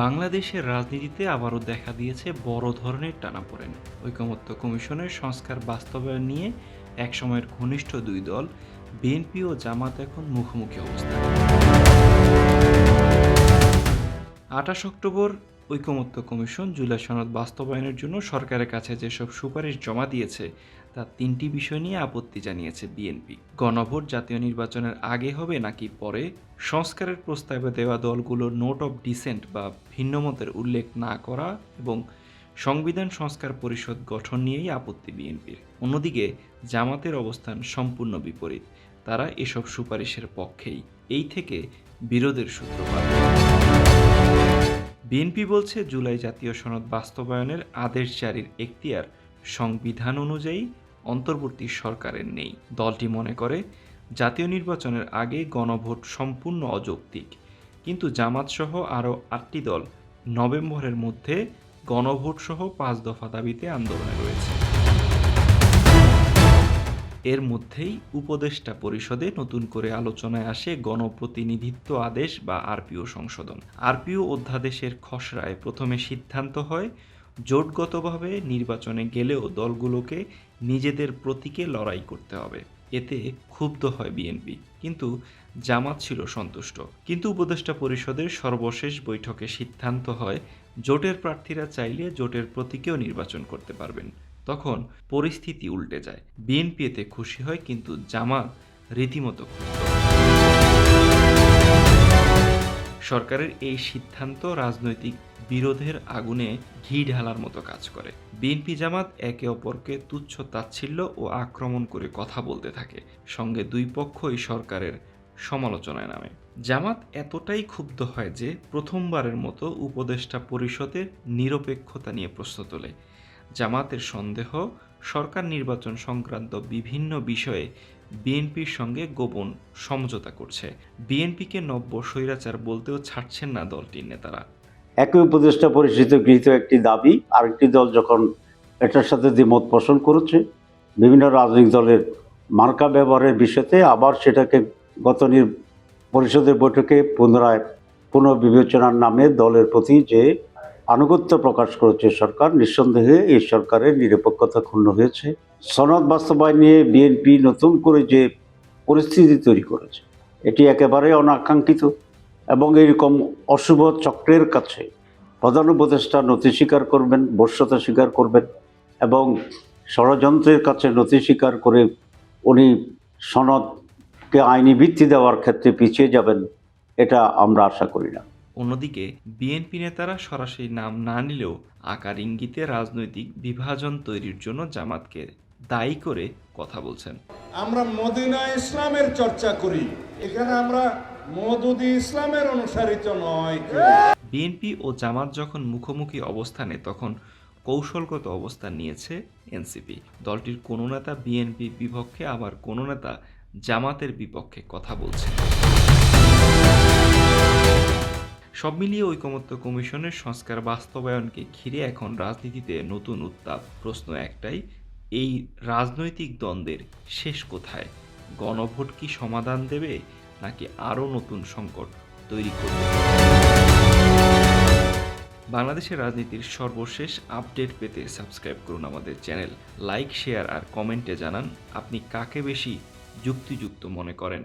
বাংলাদেশের রাজনীতিতে আবারও দেখা দিয়েছে বড় ধরনের টানাপোড়েন। ঐকমত্য কমিশনের সংস্কার বাস্তবায়ন নিয়ে একসময়ের ঘনিষ্ঠ দুই দল, বিএনপি ও জামাত এখন মুখোমুখি অবস্থা আঠাশ অক্টোবর ঐকমত্য কমিশন জুলাই সনদ বাস্তবায়নের জন্য সরকারের কাছে যেসব সুপারিশ জমা দিয়েছে তার তিনটি বিষয় নিয়ে আপত্তি জানিয়েছে বিএনপি। গণভোট জাতীয় নির্বাচনের আগে হবে নাকি পরে? সংস্কারের প্রস্তাবে দেওয়া দলগুলো নোট অফ ডিসেন্ট বা ভিন্নমতের উল্লেখ না করা এবং সংবিধান সংস্কার পরিষদ গঠন নিয়েই আপত্তি বিএনপির। অন্যদিকে, জামাতের অবস্থান সম্পূর্ণ বিপরীত। তারা এসব সুপারিশের পক্ষেই। এই থেকে বিরোধের সূত্রপাত। বিএনপি বলছে, জুলাই জাতীয় সনদ বাস্তবায়নের আদেশ জারির এখতিয়ার সংবিধান অনুযায়ী অন্তর্বর্তী সরকারের নেই। দলটি মনে করে, জাতীয় নির্বাচনের আগে গণভোট সম্পূর্ণ অযৌক্তিক। কিন্তু জামাতসহ আরও আটটি দল নভেম্বরের মধ্যে গণভোট সহ পাঁচ দফা দাবিতে আন্দোলনে রয়েছে। এর মধ্যেই উপদেষ্টা পরিষদে নতুন করে আলোচনায় আসে গণপ্রতিনিধিত্ব আদেশ বা আরপিও সংশোধন। আরপিও অধ্যাদেশের খসড়ায় প্রথমে সিদ্ধান্ত হয়, জোটগতভাবে নির্বাচনে গেলেও দলগুলোকে নিজেদের প্রতীকে লড়াই করতে হবে। এতে ক্ষুব্ধ হয় বিএনপি কিন্তু জামাত ছিল সন্তুষ্ট। কিন্তু উপদেষ্টা পরিষদের সর্বশেষ বৈঠকে সিদ্ধান্ত হয়, জোটের প্রার্থীরা চাইলে জোটের প্রতীকেও নির্বাচন করতে পারবেন। তখন পরিস্থিতি উল্টে যায়। বিএনপি এতে খুশি হয়, কিন্তু জামাত রীতিমতো ক্ষুব্ধ। সরকারের এই সিদ্ধান্ত রাজনৈতিক বিরোধের আগুনে ঘি ঢালার মতো কাজ করে। বিএনপি জামাত একে অপরকে তুচ্ছ তাচ্ছিল্য ও আক্রমণ করে কথা বলতে থাকে, সঙ্গে দুই পক্ষই সরকারের সমালোচনায় নামে। জামাত এতটাই ক্ষুব্ধ হয় যে প্রথমবারের মতো উপদেষ্টা পরিষদের নিরপেক্ষতা নিয়ে প্রশ্ন তোলে। জামাতের সন্দেহ, সরকার নির্বাচন সংক্রান্ত বিভিন্ন বিষয়ে বিএনপির সঙ্গে গোপন সমঝোতা করছে। বিএনপিকে নব্য স্বৈরাচার বলতেও ছাড়ছেন না দলটির নেতারা। একই উপদেষ্টা পরিষদে গৃহীত একটি দাবি, আরেকটি দল যখন এটার সাথে দ্বিমত পোষণ করেছে, বিভিন্ন রাজনৈতিক দলের মার্কা ব্যবহারের বিষয়তে আবার সেটাকে গত পরিষদের বৈঠকে পুনরায় পুনর্বিবেচনার নামে দলের প্রতি যে আনুগত্য প্রকাশ করেছে সরকার। নিঃসন্দেহে এই সরকারের নিরপেক্ষতা ক্ষুণ্ণ হয়েছে। সনদ বাস্তবায়ন নিয়ে বিএনপি নতুন করে যে পরিস্থিতি তৈরি করেছে, এটি একেবারে অনাকাঙ্ক্ষিত এবং এইরকম অশুভ চক্রের কাছে প্রধান উপদেষ্টা নথি স্বীকার করবেন বর্ষতা স্বীকার করবেন এবং ষড়যন্ত্রের কাছে নথি স্বীকার করে উনি সনদকে আইনি ভিত্তি দেওয়ার ক্ষেত্রে পিছিয়ে যাবেন, এটা আমরা আশা করি না। অন্যদিকে বিএনপি নেতারা সরাসরি নাম না নিলেও আকার ইঙ্গিতে রাজনৈতিক বিভাজন তৈরির জন্য জামাতকে দায়ী করে কথা বলছেন। আমরা মদিনা ইসলামের চর্চা করি। এখানে আমরা মদুদি ইসলামের অনুসারিত নয়। বিএনপি ও জামাত যখন মুখোমুখি অবস্থানে তখন কৌশলগত অবস্থান নিয়েছে এনসিপি। দলটির কোনো নেতা বিএনপির বিপক্ষে আবার কোনো নেতা জামাতের বিপক্ষে কথা বলছে। সব মিলিয়ে ঐকমত্য কমিশনের সংস্কার বাস্তবায়নকে ঘিরে এখন রাজনীতিতে নতুন উত্তাপ। প্রশ্ন একটাই, এই রাজনৈতিক দ্বন্দ্বের শেষ কোথায়? গণভোট কি সমাধান দেবে, নাকি আরও নতুন সংকট তৈরি করবে? বাংলাদেশের রাজনীতির সর্বশেষ আপডেট পেতে সাবস্ক্রাইব করুন আমাদের চ্যানেল, লাইক, শেয়ার আর কমেন্টে জানান আপনি কাকে বেশি যুক্তিযুক্ত মনে করেন।